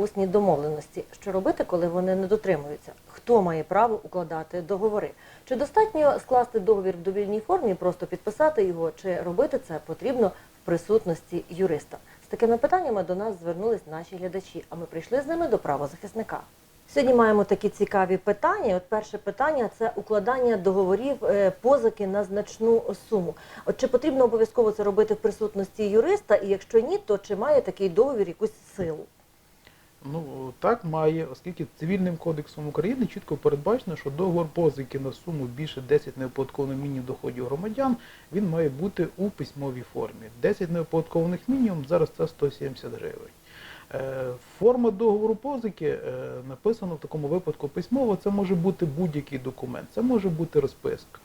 усні домовленості. Що робити, коли вони не дотримуються? Хто має право укладати договори? Чи достатньо скласти договір в довільній формі, просто підписати його, чи робити це потрібно в присутності юриста? З такими питаннями до нас звернулись наші глядачі, а ми прийшли з ними до правозахисника. Сьогодні маємо такі цікаві питання. От перше питання це укладання договорів е, позики на значну суму. От чи потрібно обов'язково це робити в присутності юриста, і якщо ні, то чи має такий договір якусь силу? Ну так має, оскільки цивільним кодексом України чітко передбачено, що договор позики на суму більше 10 неоподаткованих мінімум доходів громадян він має бути у письмовій формі. 10 неоподаткованих мінімум зараз це 170 гривень. Е, Форма договору позики е, написано в такому випадку письмово. Це може бути будь-який документ, це може бути розписка.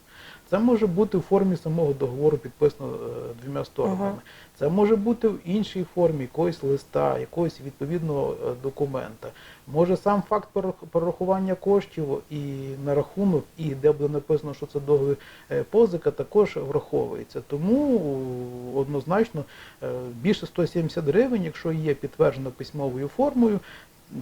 Це може бути в формі самого договору підписано е, двома сторонами. Ага. Це може бути в іншій формі якогось листа, якогось відповідного е, документа. Може сам факт перерах- перерахування коштів і на рахунок, і де буде написано, що це договір е, позика, також враховується. Тому однозначно більше 170 гривень, якщо є підтверджено письмовою формою,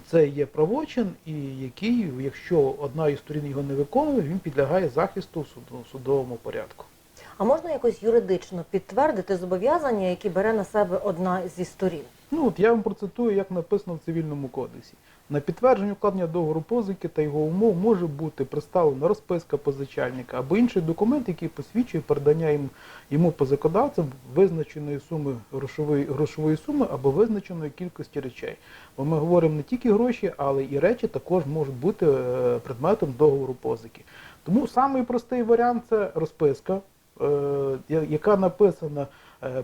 це є правочин, і який, якщо одна із сторін його не виконує, він підлягає захисту в суд- судовому порядку. А можна якось юридично підтвердити зобов'язання, які бере на себе одна зі сторін? Ну от я вам процитую, як написано в цивільному кодексі. На підтвердження укладення договору позики та його умов може бути представлена розписка позичальника або інший документ, який посвідчує передання йому, позикодавцем визначеної суми грошової, грошової суми або визначеної кількості речей. Бо ми говоримо не тільки гроші, але і речі також можуть бути е, предметом договору позики. Тому самий простий варіант це розписка, е, яка написана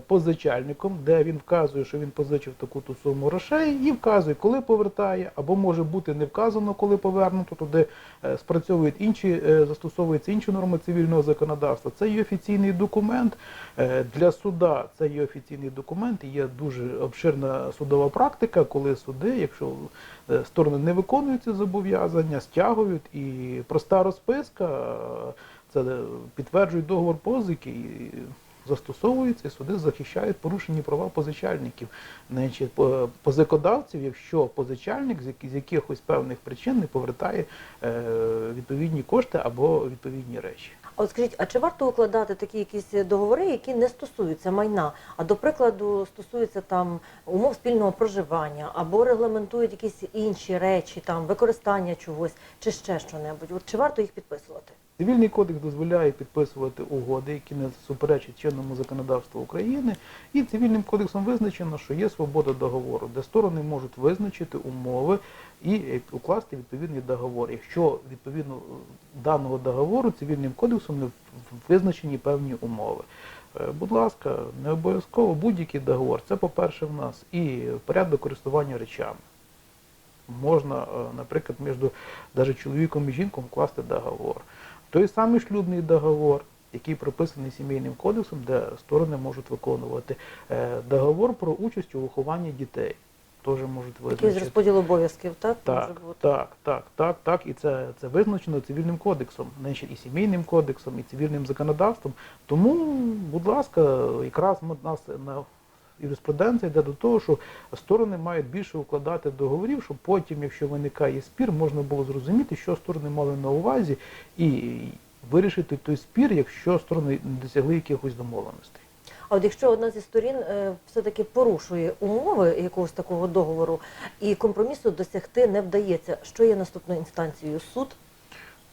позичальником, де він вказує, що він позичив таку-ту суму грошей, і вказує, коли повертає, або може бути не вказано, коли повернуто, туди е, спрацьовують інші, е, застосовуються інші норми цивільного законодавства. Це є офіційний документ Е, для суда. Це є офіційний документ. і Є дуже обширна судова практика, коли суди, якщо е, сторони не виконують ці зобов'язання, стягують, і проста розписка. е, це підтверджують договор позики застосовується, і суди захищають порушені права позичальників. Значить, по- позикодавців, якщо позичальник з якихось певних причин не повертає е, відповідні кошти або відповідні речі. А от скажіть, а чи варто укладати такі якісь договори, які не стосуються майна, а до прикладу стосуються там умов спільного проживання або регламентують якісь інші речі, там використання чогось чи ще що-небудь? От чи варто їх підписувати? Цивільний кодекс дозволяє підписувати угоди, які не суперечать чинному законодавству України, і цивільним кодексом визначено, що є свобода договору, де сторони можуть визначити умови і е, укласти відповідний договор. Якщо відповідно е, даного договору цивільним кодексом не визначені певні умови. Е, Будь ласка, не обов'язково будь-який договор. Це, по-перше, в нас і порядок користування речами. Можна, наприклад, між чоловіком і жінком вкласти договор. Той самий шлюбний договор, який прописаний сімейним кодексом, де сторони можуть виконувати е, договор про участь у вихованні дітей. Теж можуть Якийсь визначити. розподіл обов'язків, так? Так, може бути? так, так, так, так. І це, це визначено цивільним кодексом, значить, і сімейним кодексом, і цивільним законодавством. Тому, будь ласка, якраз ми нас на юриспруденція йде до того, що сторони мають більше укладати договорів, щоб потім, якщо виникає спір, можна було зрозуміти, що сторони мали на увазі, і вирішити той спір, якщо сторони не досягли якихось домовленостей. А от якщо одна зі сторін е, все-таки порушує умови якогось такого договору і компромісу досягти не вдається, що є наступною інстанцією? Суд?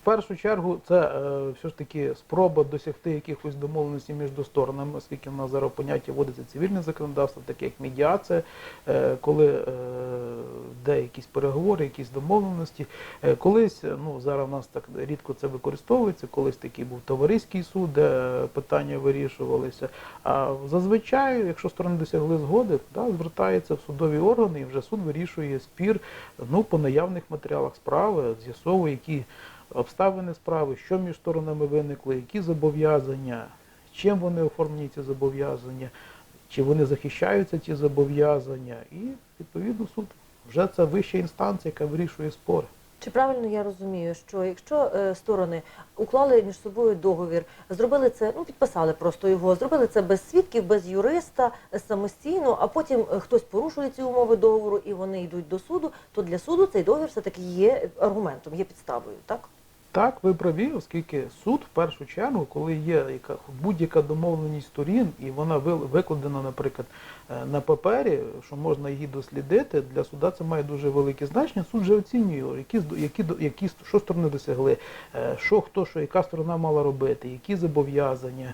В першу чергу це е, все ж таки спроба досягти якихось домовленостей між сторонами, оскільки в нас зараз поняття вводиться цивільне законодавство, таке як медіація, е, коли е, де якісь переговори, якісь домовленості. Е, колись, ну зараз в нас так рідко це використовується, колись такий був товариський суд, де питання вирішувалися. А зазвичай, якщо сторони досягли згоди, да, звертається в судові органи і вже суд вирішує спір ну, по наявних матеріалах справи, з'ясовує, які обставини справи, що між сторонами виникли, які зобов'язання, чим вони оформлені ці зобов'язання, чи вони захищаються ці зобов'язання, і відповідно суд вже це вища інстанція, яка вирішує спори. Чи правильно я розумію, що якщо е, сторони уклали між собою договір, зробили це, ну підписали просто його, зробили це без свідків, без юриста, е, самостійно, а потім е, хтось порушує ці умови договору і вони йдуть до суду, то для суду цей договір все таки є аргументом, є підставою, так? Так, ви праві, оскільки суд в першу чергу, коли є яка будь-яка домовленість сторін, і вона ви- викладена, наприклад, е, на папері, що можна її дослідити, для суда це має дуже велике значення. Суд вже оцінює, які, які, які що сторони досягли, е, що хто, що яка сторона мала робити, які зобов'язання,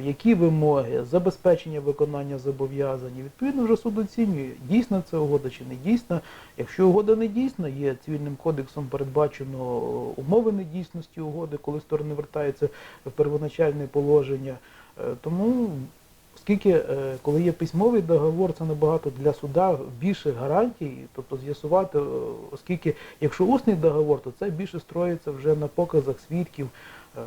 які вимоги, забезпечення виконання зобов'язань. Відповідно, вже суд оцінює, дійсна це угода чи не дійсна. Якщо угода не дійсна, є цивільним кодексом передбачено е, умови недійсності угоди, коли сторони вертаються в первоначальне положення. Е, Тому, оскільки е, коли є письмовий договор, це набагато для суда більше гарантій, тобто з'ясувати, е, оскільки якщо усний договор, то це більше строїться вже на показах свідків. Е,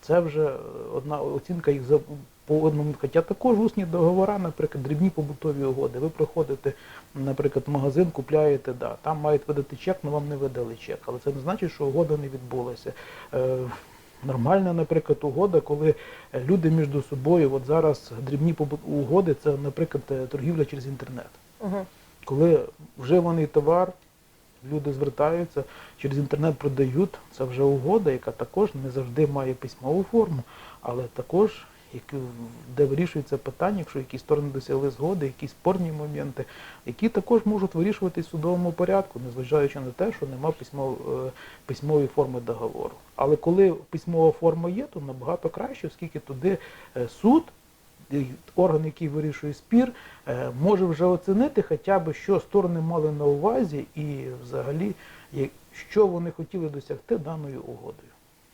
Це вже одна оцінка їх за по одному. Хоча також усні договори, наприклад, дрібні побутові угоди. Ви приходите, наприклад, в магазин, купляєте, да, там мають видати чек, але вам не видали чек. Але це не значить, що угода не відбулася. Нормальна, наприклад, угода, коли люди між собою, от зараз дрібні угоди, це, наприклад, е, торгівля через інтернет. Угу. Коли вживаний товар, люди звертаються, через інтернет продають, це вже угода, яка також не завжди має письмову форму, але також які- де вирішується питання, якщо якісь сторони досягли згоди, якісь спорні моменти, які також можуть вирішуватись в судовому порядку, незважаючи на те, що нема письмов, е, письмової форми договору. Але коли письмова форма є, то набагато краще, оскільки туди е, суд орган, який вирішує спір, е, може вже оцінити хоча б, що сторони мали на увазі і взагалі, що вони хотіли досягти даною угодою.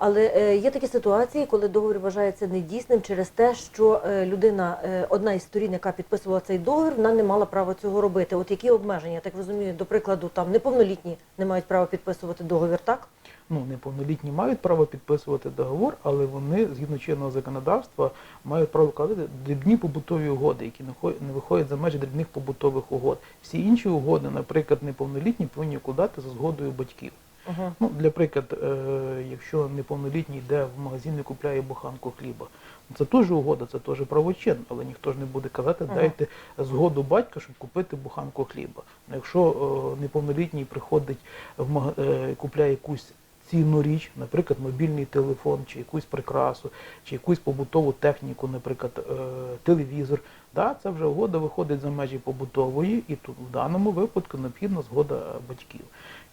Але е, є такі ситуації, коли договір вважається недійсним через те, що е, людина, е, одна із сторін, яка підписувала цей договір, вона не мала права цього робити. От які обмеження, я так розумію, до прикладу, там неповнолітні не мають права підписувати договір, так? Ну, неповнолітні мають право підписувати договор, але вони, згідно чинного законодавства, мають право вкладати дрібні побутові угоди, які не виходять за межі дрібних побутових угод. Всі інші угоди, наприклад, неповнолітні, повинні вкладати за згодою батьків. Угу. Ну, для приклад, е, якщо неповнолітній йде в магазин і купляє буханку хліба, це теж угода, це теж правочин, але ніхто ж не буде казати, Ага. дайте згоду батька, щоб купити буханку хліба. Ну, якщо е, неповнолітній приходить в мага- е, купляє якусь цінну річ, наприклад, мобільний телефон, чи якусь прикрасу, чи якусь побутову техніку, наприклад, телевізор, да, це вже угода виходить за межі побутової, і тут в даному випадку необхідна згода батьків.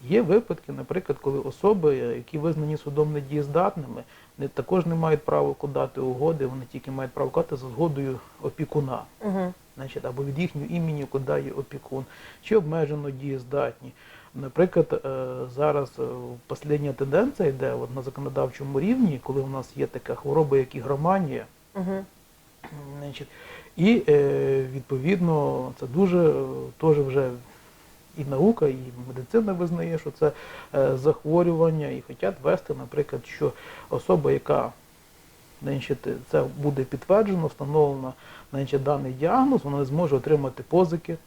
Є випадки, наприклад, коли особи, е, які визнані судом недієздатними, не, також не мають права вкладати угоди, вони тільки мають право вкладати за згодою опікуна. Угу. Значить, або від їхнього імені вкладає опікун, чи обмежено дієздатні. Наприклад, е, зараз е, остання тенденція йде от на законодавчому рівні, коли у нас є така хвороба, як ігроманія, Угу. Значить, і е, відповідно це дуже е, теж вже і наука, і медицина визнає, що це е, захворювання, і хочуть ввести, наприклад, що особа, яка значить, це буде підтверджено, встановлено значить, даний діагноз, вона не зможе отримати позики.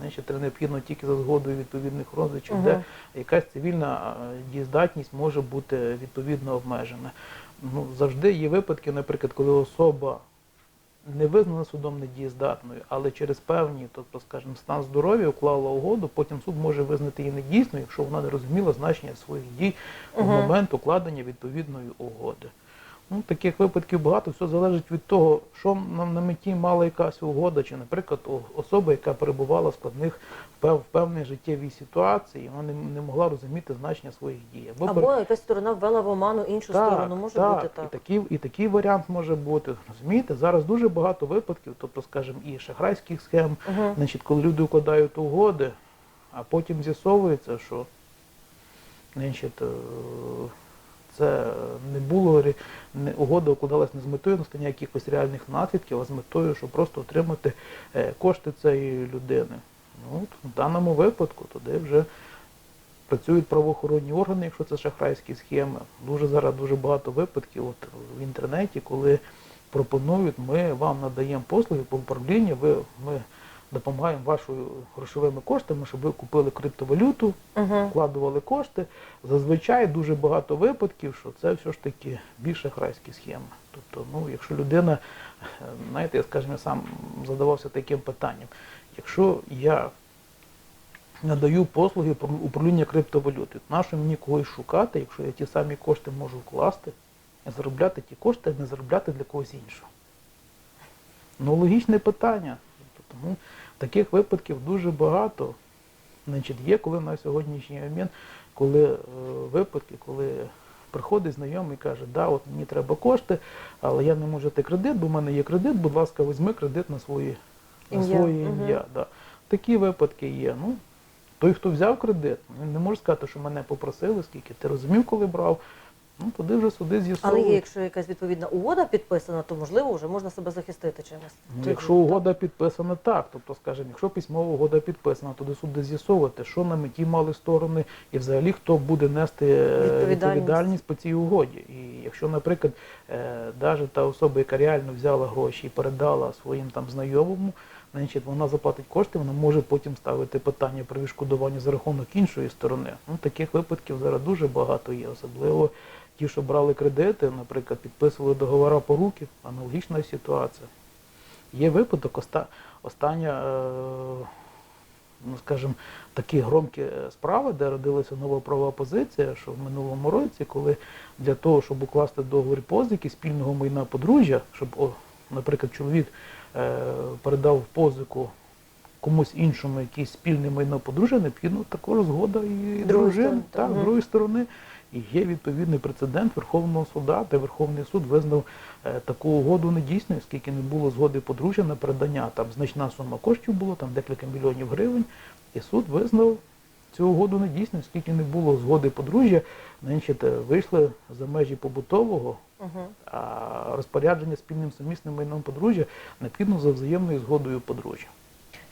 Значить, це необхідно тільки за згодою відповідних родичів, Мгм. де якась цивільна е, дієздатність може бути відповідно обмежена. Ну, завжди є випадки, наприклад, коли особа не визнана судом недієздатною, але через певні, тобто, скажімо, стан здоров'я уклала угоду, потім суд може визнати її недійсною, якщо вона не розуміла значення своїх дій в момент укладення відповідної угоди. Ну, таких випадків багато, все залежить від того, що нам на меті мала якась угода, чи, наприклад, особа, яка перебувала в складних в певній життєвій ситуації, вона не, не могла розуміти значення своїх дій. Або Або якась сторона ввела в оману іншу сторону, може бути так. І такий, і такий варіант може бути. Розумієте, зараз дуже багато випадків, тобто, скажімо, і шахрайських схем, Угу. значить, коли люди укладають угоди, а потім з'ясовується, що значить, е, це не було не, угода укладалась не з метою настання якихось реальних наслідків, а з метою, щоб просто отримати е, кошти цієї людини. Ну, от в даному випадку туди вже працюють правоохоронні органи, якщо це шахрайські схеми. Дуже зараз дуже багато випадків от, в інтернеті, коли пропонують, ми вам надаємо послуги по управлінню, ви, ми допомагаємо вашою грошовими коштами, щоб ви купили криптовалюту, вкладували кошти. Зазвичай дуже багато випадків, що це все ж таки більш шахрайські схеми. Тобто, ну, якщо людина, знаєте, я скажімо, я сам задавався таким питанням. Якщо я надаю послуги про управління криптовалюти, нащо мені когось шукати, якщо я ті самі кошти можу вкласти, і заробляти ті кошти, а не заробляти для когось іншого? Ну, логічне питання. Тому таких випадків дуже багато. Значить, є, коли на сьогоднішній момент, коли е, випадки, коли приходить знайомий і каже, да, от мені треба кошти, але я не можу взяти кредит, бо в мене є кредит, будь ласка, візьми кредит на своє на Ім'я. своє ім'я. Да. Такі випадки є. Ну, той, хто взяв кредит, він не може сказати, що мене попросили, скільки ти розумів, коли брав. Ну, туди вже суди Але є, якщо якась відповідна угода підписана, то можливо вже можна себе захистити чимось. Ну, якщо угода підписана, так. Тобто, скажімо, якщо письмова угода підписана, то до суду з'ясовувати, що на меті мали сторони, і взагалі хто буде нести е, Відповідальність. відповідальність по цій угоді. І якщо, наприклад, навіть та особа, яка реально взяла гроші і передала своїм там знайомому, значить вона заплатить кошти, вона може потім ставити питання про відшкодування за рахунок іншої сторони. Ну, таких випадків зараз дуже багато є, особливо ті, що брали кредити, наприклад, підписували договори по руки, аналогічна ситуація. Є випадок, оста, остання, е, ну скажімо, такі громкі е, справи, де родилася нова правова позиція, що в минулому році, коли для того, щоб укласти договір позики спільного майна подружжя, щоб, о, наприклад, чоловік е, передав позику комусь іншому якийсь спільне майно подружжя, необхідно також згода і Другої дружин, сторони, так, мгм. другої сторони. І є відповідний прецедент Верховного суда, де Верховний суд визнав е, таку угоду недійсною, оскільки не було згоди подружжя на передання. Там значна сума коштів було, там декілька мільйонів гривень. І суд визнав цю угоду недійсною, оскільки не було згоди подружжя, значить, е, вийшли за межі побутового, а розпорядження спільним сумісним майном подружжя необхідно за взаємною згодою подружжя.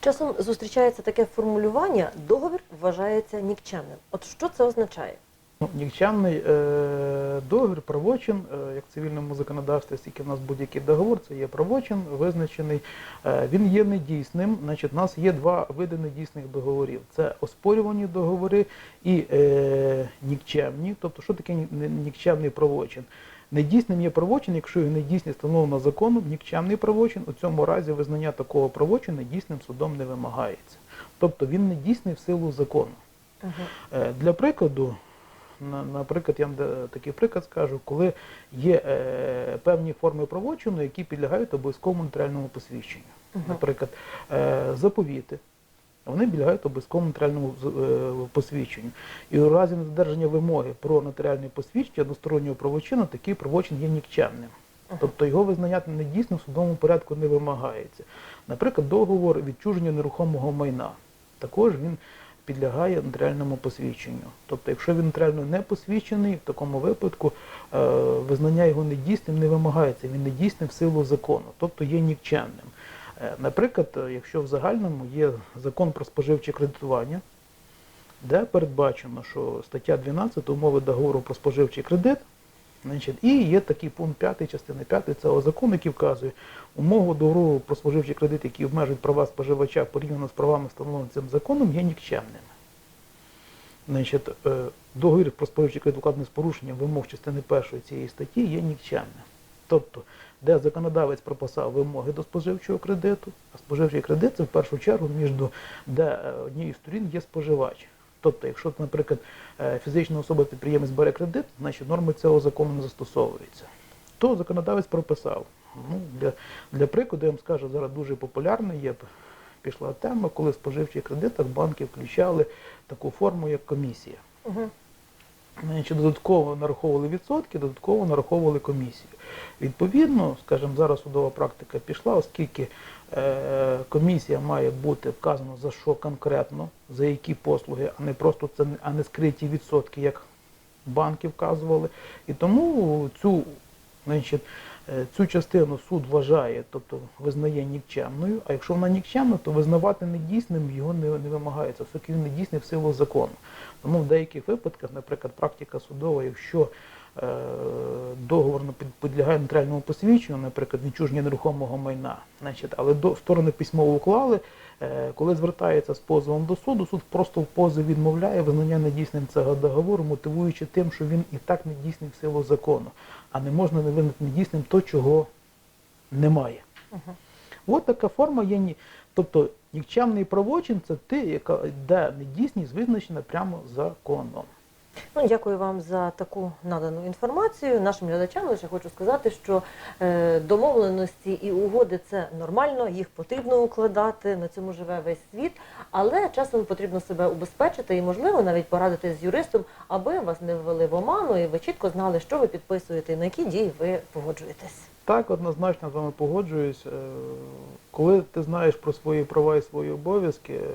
Часом зустрічається таке формулювання договір вважається нікчемним. От що це означає? Ну, нікчемний е, договір, правочин, е, як в цивільному законодавстві, скільки в нас будь-який договор, це є правочин визначений. Е, він є недійсним. Значить, у нас є два види недійсних договорів: це оспорювані договори і е, нікчемні. Тобто, що таке ні- ні- нікчемний правочин? Недійсним є правочин, якщо його недійсність встановлена законом, нікчемний правочин, у цьому разі визнання такого правочину недійсним судом не вимагається. Тобто він недійсний в силу закону. Угу. Е, Для прикладу, наприклад, я вам такий приклад скажу, коли є е, певні форми правочину, які підлягають обов'язковому нотаріальному посвідченню. Наприклад, е, заповіти. Вони підлягають обов'язковому нотаріальному е, посвідченню. І у разі недодержання вимоги про нотаріальне посвідчення одностороннього правочину, такий правочин є нікчемним. Тобто його визнання недійсним в судовому порядку не вимагається. Наприклад, договор відчуження нерухомого майна. Також він підлягає нотаріальному посвідченню. Тобто, якщо він нотаріально не посвідчений, в такому випадку е, визнання його недійсним не вимагається. Він недійсним в силу закону, тобто є нікчемним. Е, Наприклад, е, якщо в загальному є закон про споживче кредитування, де передбачено, що стаття 12 умови договору про споживчий кредит, значить, і є такий пункт 5 частини 5 цього закону, який вказує умову договору про споживчий кредит, які обмежують права споживача порівняно з правами, встановленими цим законом, є нікчемними. Значить, е, договір про споживчий кредит укладений з порушенням вимог частини першої цієї статті є нікчемним. Тобто, де законодавець прописав вимоги до споживчого кредиту, а споживчий кредит це в першу чергу між де е, однією сторін є споживач. Тобто, якщо, наприклад, е, фізична особа підприємець бере кредит, значить норми цього закону не застосовуються. То законодавець прописав. Ну, для, для прикладу, я вам скажу, зараз дуже популярна є пішла тема, коли в споживчих кредитах банки включали таку форму, як комісія. Угу. Значить, додатково нараховували відсотки, додатково нараховували комісію. Відповідно, скажімо, зараз судова практика пішла, оскільки комісія має бути вказано за що конкретно, за які послуги, а не просто це а не скриті відсотки, як банки вказували. І тому цю, значить, е, цю частину суд вважає, тобто визнає нікчемною, а якщо вона нікчемна, то визнавати недійсним його не, не вимагається, оскільки він недійсний в силу закону. Тому в деяких випадках, наприклад, практика судова, якщо е, договор не під- підлягає нотаріальному посвідченню, наприклад, відчуження нерухомого майна. Значить, але до сторони письмово уклали. Е, Коли звертається з позовом до суду, суд просто в позові відмовляє визнання недійсним цього договору, мотивуючи тим, що він і так недійсний в силу закону, а не можна не визнати недійсним то, чого немає. От така форма є. ні- Тобто нікчемний правочин це ти, яка де недійсність визначена прямо законом. Ну, дякую вам за таку надану інформацію. Нашим глядачам лише хочу сказати, що е, домовленості і угоди це нормально, їх потрібно укладати. На цьому живе весь світ, але часом потрібно себе убезпечити і, можливо, навіть порадити з юристом, аби вас не ввели в оману, і ви чітко знали, що ви підписуєте і на які дії ви погоджуєтесь. Так, однозначно з вами погоджуюсь. Е, Коли ти знаєш про свої права і свої обов'язки, е,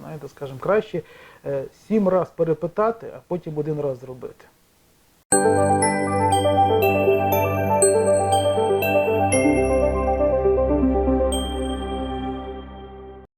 знаєте, скажімо, краще Е, сім раз перепитати, а потім один раз зробити.